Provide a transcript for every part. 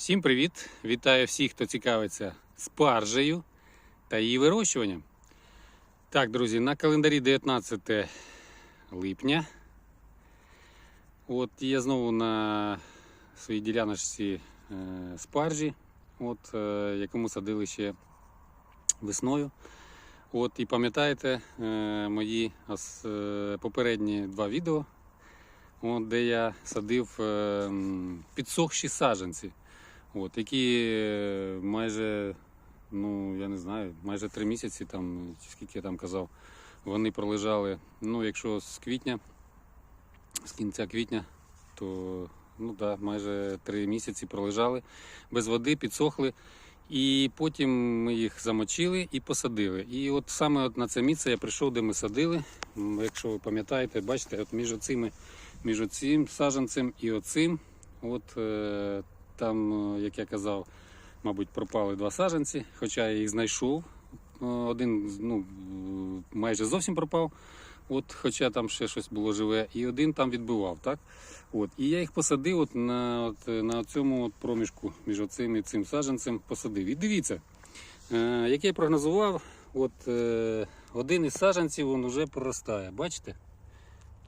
Всім привіт! Вітаю всіх, хто цікавиться спаржею та її вирощуванням. Так, друзі, на календарі 19 липня. От я знову на своїй діляночці е, спаржі, от, е, якому садили ще весною. От, і пам'ятаєте е, мої попередні два відео, от, де я садив е, підсохші саджанці. От, які е, майже, ну я не знаю, майже три місяці, там, чи скільки я там казав, вони пролежали. Ну, якщо з квітня, з кінця квітня, то ну, да, майже три місяці пролежали без води, підсохли. І потім ми їх замочили і посадили. І от саме от на це місце я прийшов, де ми садили. Якщо ви пам'ятаєте, бачите, от між оцими, між оцим саджанцем і оцим, от е, там, е, як я казав, мабуть, пропали два саджанці, хоча я їх знайшов. Е, Один ну, е, майже зовсім пропав, от, хоча там ще щось було живе, і один там відбивав. Так? От, і я їх посадив от на, от, на цьому от проміжку між оцим і цим саджанцем посадив. І дивіться, е, як я прогнозував, от, е, один із саджанців він вже проростає. Бачите?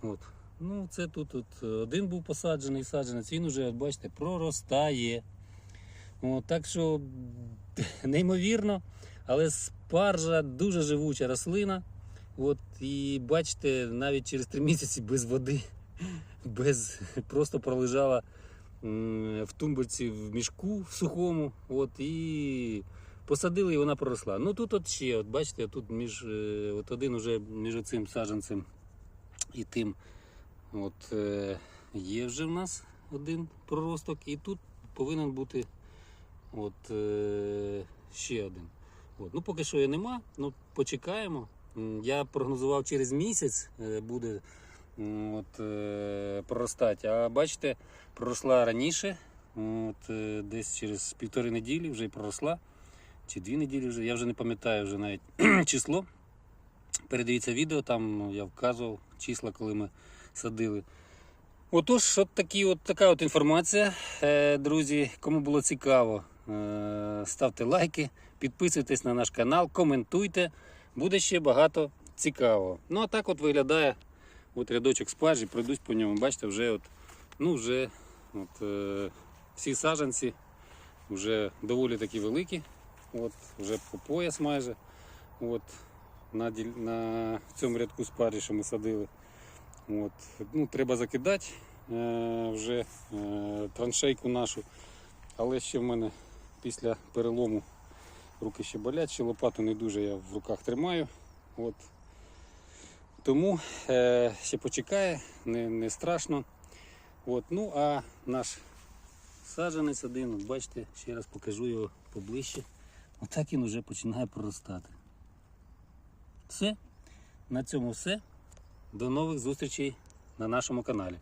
От. Ну, це тут от один був посаджений саджанець, він уже, бачите, проростає. От, так що неймовірно, але спаржа дуже живуча рослина. От, і бачите, навіть через три місяці без води, без, просто пролежала в тумбочці в мішку в сухому. От, і посадили і вона проросла. Ну тут от ще, от бачите, тут між, е, от один уже між цим саджанцем і тим. От е, є вже в нас один проросток, і тут повинен бути от, е, ще один. От. Ну, поки що його нема, ну почекаємо. Я прогнозував через місяць е, буде от, проростати. А бачите, проросла раніше, от, десь через півтори неділі вже й проросла. Чи дві неділі вже, я вже не пам'ятаю вже навіть число. Передивіться відео, там я вказував числа, коли ми садили. Отож, от, такі, от така от інформація. Е, друзі, кому було цікаво, е, ставте лайки, підписуйтесь на наш канал, коментуйте. Буде ще багато цікавого. Ну, а так от виглядає от рядочок спаржі, пройдусь по ньому. Бачите, вже от, ну, вже от, е, всі саджанці вже доволі такі великі. От, вже по пояс майже. От, на, на цьому рядку спаржі, що ми садили. От, ну, треба закидати е, вже е, траншейку нашу. Але ще в мене після перелому руки ще болять, ще лопату не дуже я в руках тримаю. От. Тому е, ще почекає, не, не страшно. От, ну а наш саджанець один, от бачите, ще раз покажу його поближче. Отак він вже починає проростати. Все. На цьому все. До нових зустрічей на нашому каналі.